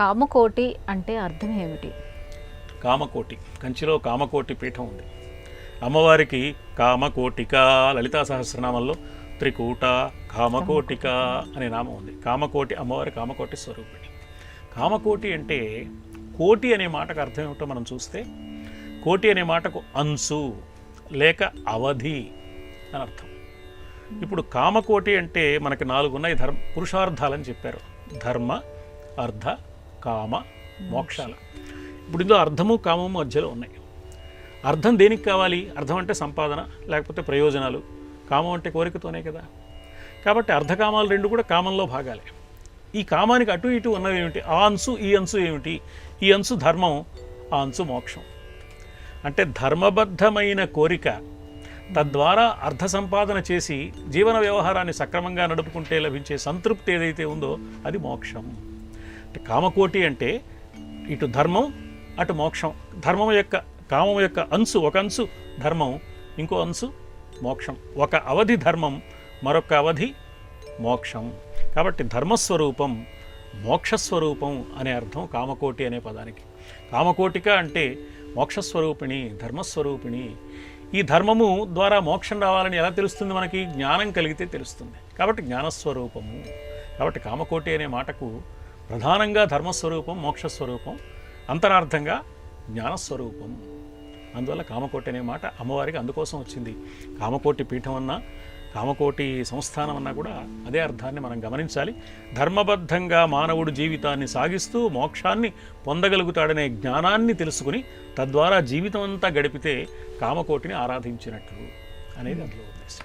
కామకోటి అంటే అర్థం ఏమిటి? కామకోటి. కంచిలో కామకోటి పీఠం ఉంది. అమ్మవారికి కామకోటిక లలితా సహస్రనామంలో త్రికూట కామకోటిక అనే నామం ఉంది. కామకోటి అమ్మవారి కామకోటి స్వరూపిణి. కామకోటి అంటే కోటి అనే మాటకు అర్థం ఏమిటో మనం చూస్తే కోటి అనే మాటకు అంశు లేక అవధి అని అర్థం. ఇప్పుడు కామకోటి అంటే మనకి నాలుగు ఉన్నాయి ధర్మ పురుషార్థాలని చెప్పారు. ధర్మ అర్థ కామ మోక్షాలు. ఇప్పుడు ఇందులో అర్థము కామము మధ్యలో ఉన్నాయి. అర్థం దేనికి కావాలి? అర్థం అంటే సంపాదన లేకపోతే ప్రయోజనాలు. కామం అంటే కోరికతోనే కదా. కాబట్టి అర్ధకామాలు రెండు కూడా కామంలో భాగాలే. ఈ కామానికి అటు ఇటు ఉన్నవి ఏమిటి? ఆ అంశు ఈ అంశు ఏమిటి? ఈ అంశు ధర్మం ఆ అంశు మోక్షం. అంటే ధర్మబద్ధమైన కోరిక తద్వారా అర్థ సంపాదన చేసి జీవన వ్యవహారాన్ని సక్రమంగా నడుపుకుంటే లభించే సంతృప్తి ఏదైతే ఉందో అది మోక్షం. కామకోటి అంటే ఇటు ధర్మం అటు మోక్షం. ధర్మం యొక్క కామం యొక్క అంశు ఒక అంశు ధర్మం ఇంకో అంశు మోక్షం. ఒక అవధి ధర్మం మరొక అవధి మోక్షం. కాబట్టి ధర్మస్వరూపం మోక్షస్వరూపం అనే అర్థం కామకోటి అనే పదానికి. కామకోటిక అంటే మోక్షస్వరూపిణి ధర్మస్వరూపిణి. ఈ ధర్మము ద్వారా మోక్షం రావాలని ఎలా తెలుస్తుంది మనకి? జ్ఞానం కలిగితే తెలుస్తుంది. కాబట్టి జ్ఞానస్వరూపము. కాబట్టి కామకోటి అనే మాటకు ప్రధానంగా ధర్మస్వరూపం మోక్షస్వరూపం అంతరార్థంగా జ్ఞానస్వరూపం. అందువల్ల కామకోటి అనే మాట అమ్మవారికి అందుకోసం వచ్చింది. కామకోటి పీఠం అన్నా కామకోటి సంస్థానం అన్నా కూడా అదే అర్థాన్ని మనం గమనించాలి. ధర్మబద్ధంగా మానవుడు జీవితాన్ని సాగిస్తూ మోక్షాన్ని పొందగలుగుతాడనే జ్ఞానాన్ని తెలుసుకుని తద్వారా జీవితం అంతా గడిపితే కామకోటిని ఆరాధించినట్లు అనేది అందులో ఉద్దేశం.